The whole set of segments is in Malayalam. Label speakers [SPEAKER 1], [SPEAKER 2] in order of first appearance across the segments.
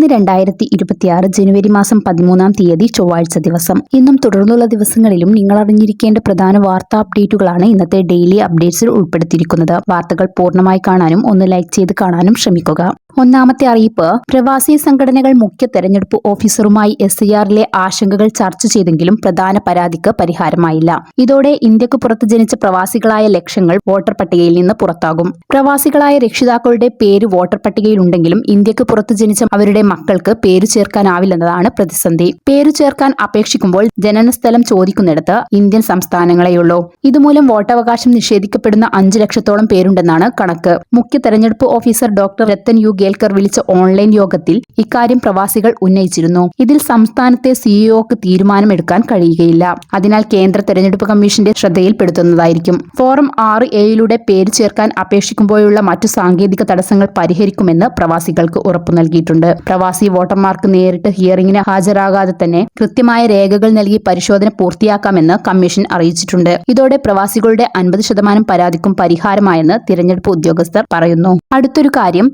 [SPEAKER 1] ഇന്ന് രണ്ടായിരത്തി ഇരുപത്തിയാറ് ജനുവരി മാസം പതിമൂന്നാം തീയതി ചൊവ്വാഴ്ച ദിവസം. ഇന്നും തുടർന്നുള്ള ദിവസങ്ങളിലും നിങ്ങൾ അറിഞ്ഞിരിക്കേണ്ട പ്രധാന വാർത്താ അപ്ഡേറ്റുകളാണ് ഇന്നത്തെ ഡെയിലി അപ്ഡേറ്റ്സിൽ ഉൾപ്പെടുത്തിയിരിക്കുന്നത്. വാർത്തകൾ പൂർണമായി കാണാനും ഒന്ന് ലൈക്ക് ചെയ്ത് കാണാനും ശ്രമിക്കുക. ഒന്നാമത്തെ അറിയിപ്പ് പ്രവാസി സംഘടനകൾ മുഖ്യ തെരഞ്ഞെടുപ്പ് ഓഫീസറുമായി എസ് ആറിലെ ആശങ്കകൾ ചർച്ച ചെയ്തെങ്കിലും പ്രധാന പരാതിക്ക് പരിഹാരമായില്ല. ഇതോടെ ഇന്ത്യയ്ക്ക് പുറത്ത് ജനിച്ച പ്രവാസികളായ ലക്ഷങ്ങൾ വോട്ടർ പട്ടികയിൽ നിന്ന് പുറത്താകും. പ്രവാസികളായ രക്ഷിതാക്കളുടെ പേര് വോട്ടർ പട്ടികയിലുണ്ടെങ്കിലും ഇന്ത്യയ്ക്ക് പുറത്ത് ജനിച്ച അവരുടെ മക്കൾക്ക് പേര് ചേർക്കാനാവില്ലെന്നതാണ് പ്രതിസന്ധി. പേര് ചേർക്കാൻ അപേക്ഷിക്കുമ്പോൾ ജനനസ്ഥലം ചോദിക്കുന്നിടത്ത് ഇന്ത്യൻ സംസ്ഥാനങ്ങളെയുള്ളൂ. ഇതുമൂലം വോട്ടവകാശം നിഷേധിക്കപ്പെടുന്ന അഞ്ചു ലക്ഷത്തോളം പേരുണ്ടെന്നാണ് കണക്ക്. മുഖ്യ തെരഞ്ഞെടുപ്പ് officer doctor Rathan U Kelkar വിളിച്ച ഓൺലൈൻ യോഗത്തിൽ ഇക്കാര്യം പ്രവാസികൾ ഉന്നയിച്ചിരുന്നു. ഇതിൽ സംസ്ഥാനത്തെ സിഇഒക്ക് തീരുമാനമെടുക്കാൻ കഴിയുകയില്ല. അതിനാൽ കേന്ദ്ര തെരഞ്ഞെടുപ്പ് കമ്മീഷന്റെ ശ്രദ്ധയിൽപ്പെടുത്തുന്നതായിരിക്കും. ഫോറം ആറ് എയിലൂടെ പേര് ചേർക്കാൻ അപേക്ഷിക്കുമ്പോഴുള്ള മറ്റു സാങ്കേതിക തടസ്സങ്ങൾ പരിഹരിക്കുമെന്ന് പ്രവാസികൾക്ക് ഉറപ്പു നൽകിയിട്ടുണ്ട്. പ്രവാസി വോട്ടർമാർക്ക് നേരിട്ട് ഹിയറിംഗിന് ഹാജരാകാതെ തന്നെ കൃത്യമായ രേഖകൾ നൽകി പരിശോധന പൂർത്തിയാക്കാമെന്ന് കമ്മീഷൻ അറിയിച്ചിട്ടുണ്ട്. ഇതോടെ പ്രവാസികളുടെ അൻപത് ശതമാനം പരാതിക്കും പരിഹാരമായെന്ന് തിരഞ്ഞെടുപ്പ് ഉദ്യോഗസ്ഥർ പറയുന്നു. അടുത്തൊരു കാര്യം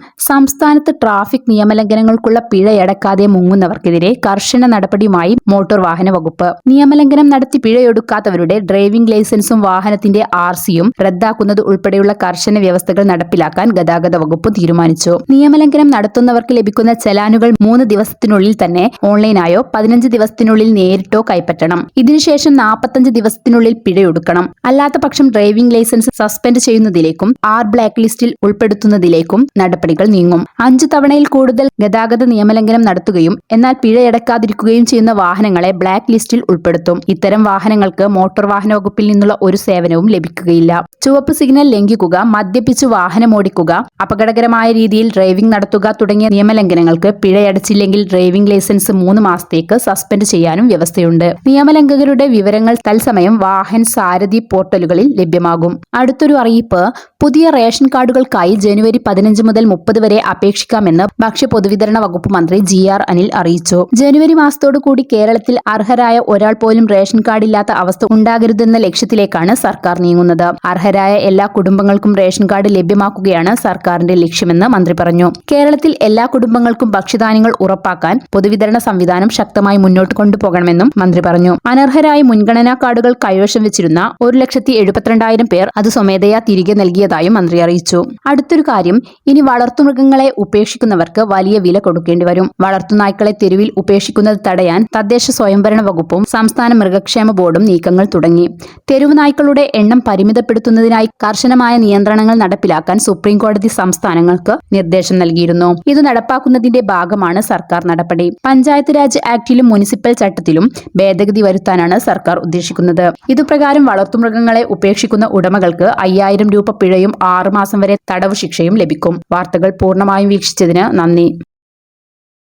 [SPEAKER 1] സംസ്ഥാനത്ത് ട്രാഫിക് നിയമലംഘനങ്ങൾക്കുള്ള പിഴയടക്കാതെ മുങ്ങുന്നവർക്കെതിരെ കർശന നടപടിയുമായി മോട്ടോർ വാഹന വകുപ്പ്. നിയമലംഘനം നടത്തി പിഴയൊടുക്കാത്തവരുടെ ഡ്രൈവിംഗ് ലൈസൻസും വാഹനത്തിന്റെ ആർ സിയും റദ്ദാക്കുന്നത് ഉൾപ്പെടെയുള്ള കർശന വ്യവസ്ഥകൾ നടപ്പിലാക്കാൻ ഗതാഗത വകുപ്പ് തീരുമാനിച്ചു. നിയമലംഘനം നടത്തുന്നവർക്ക് ലഭിക്കുന്ന ചലാനുകൾ മൂന്ന് ദിവസത്തിനുള്ളിൽ തന്നെ ഓൺലൈനായോ പതിനഞ്ച് ദിവസത്തിനുള്ളിൽ നേരിട്ടോ കൈപ്പറ്റണം. ഇതിനുശേഷം നാൽപ്പത്തഞ്ച് ദിവസത്തിനുള്ളിൽ പിഴയൊടുക്കണം. അല്ലാത്ത പക്ഷം ഡ്രൈവിംഗ് ലൈസൻസ് സസ്പെൻഡ് ചെയ്യുന്നതിലേക്കും ആർ ബ്ലാക്ക് ലിസ്റ്റിൽ ഉൾപ്പെടുത്തുന്നതിലേക്കും നടപടികൾ നീങ്ങും. അഞ്ചു തവണയിൽ കൂടുതൽ ഗതാഗത നിയമലംഘനം നടത്തുകയും എന്നാൽ പിഴയടക്കാതിരിക്കുകയും ചെയ്യുന്ന വാഹനങ്ങളെ ബ്ലാക്ക് ലിസ്റ്റിൽ ഉൾപ്പെടുത്തും. ഇത്തരം വാഹനങ്ങൾക്ക് മോട്ടോർ വാഹന വകുപ്പിൽ നിന്നുള്ള ഒരു സേവനവും ലഭിക്കുകയില്ല. ചുവപ്പ് സിഗ്നൽ ലംഘിക്കുക മദ്യപിച്ച് വാഹനമോടിക്കുക അപകടകരമായ രീതിയിൽ ഡ്രൈവിംഗ് നടത്തുക തുടങ്ങിയ നിയമലംഘനങ്ങൾക്ക് പിഴയടച്ചില്ലെങ്കിൽ ഡ്രൈവിംഗ് ലൈസൻസ് മൂന്ന് മാസത്തേക്ക് സസ്പെൻഡ് ചെയ്യാനും വ്യവസ്ഥയുണ്ട്. നിയമലംഘകരുടെ വിവരങ്ങൾ തത്സമയം വാഹൻ സാരഥി പോർട്ടലുകളിൽ ലഭ്യമാകും. അടുത്തൊരു അറിയിപ്പ് പുതിയ റേഷൻ കാർഡുകൾക്കായി ജനുവരി പതിനഞ്ച് മുതൽ മുപ്പത് വരെ അപേക്ഷിക്കാമെന്ന് ഭക്ഷ്യ പൊതുവിതരണ വകുപ്പ് മന്ത്രി ജി ആർ അനിൽ അറിയിച്ചു. ജനുവരി മാസത്തോടു കൂടി കേരളത്തിൽ അർഹരായ ഒരാൾ പോലും റേഷൻ കാർഡ് ഇല്ലാത്ത അവസ്ഥ ഉണ്ടാകരുതെന്ന ലക്ഷ്യത്തിലേക്കാണ് സർക്കാർ നീങ്ങുന്നത്. അർഹരായ എല്ലാ കുടുംബങ്ങൾക്കും റേഷൻ കാർഡ് ലഭ്യമാക്കുകയാണ് സർക്കാരിന്റെ ലക്ഷ്യമെന്ന് മന്ത്രി പറഞ്ഞു. കേരളത്തിൽ എല്ലാ കുടുംബങ്ങൾക്കും ഭക്ഷ്യധാന്യങ്ങൾ ഉറപ്പാക്കാൻ പൊതുവിതരണ സംവിധാനം ശക്തമായി മുന്നോട്ട് കൊണ്ടുപോകണമെന്നും മന്ത്രി പറഞ്ഞു. അനർഹരായ മുൻഗണനാ കാർഡുകൾ കൈവശം വെച്ചിരുന്ന ഒരു ലക്ഷത്തി എഴുപത്തിരണ്ടായിരം പേർ അത് സ്വമേധയാ തിരികെ നൽകിയതായും മന്ത്രി അറിയിച്ചു. അടുത്തൊരു കാര്യം ഇനി വളർത്തുമൃഗങ്ങളെ ഉപേക്ഷിക്കുന്നവർക്ക് വലിയ വില കൊടുക്കേണ്ടി വരും. വളർത്തുനായ്ക്കളെ തെരുവിൽ ഉപേക്ഷിക്കുന്നത് തടയാൻ തദ്ദേശ സ്വയംഭരണ വകുപ്പും സംസ്ഥാന മൃഗക്ഷേമ ബോർഡും നീക്കങ്ങൾ തുടങ്ങി. തെരുവ് നായ്ക്കളുടെ എണ്ണം പരിമിതപ്പെടുത്തുന്നതിനായി കർശനമായ നിയന്ത്രണങ്ങൾ നടപ്പിലാക്കാൻ സുപ്രീം കോടതി സംസ്ഥാനങ്ങൾക്ക് നിർദ്ദേശം നൽകിയിരുന്നു. ഇത് നടപ്പാക്കുന്നതിന്റെ ഭാഗമാണ് സർക്കാർ നടപടി. പഞ്ചായത്ത് രാജ് ആക്ടിലും മുനിസിപ്പൽ ചട്ടത്തിലും ഭേദഗതി വരുത്താനാണ് സർക്കാർ ഉദ്ദേശിക്കുന്നത്. ഇതുപ്രകാരം വളർത്തുമൃഗങ്ങളെ ഉപേക്ഷിക്കുന്ന ഉടമകൾക്ക് അയ്യായിരം രൂപ പിഴയും ആറുമാസം വരെ തടവ് ശിക്ഷയും ലഭിക്കും. വാർത്തകൾ പൂർണമായും വീക്ഷിച്ചതിന് നന്ദി.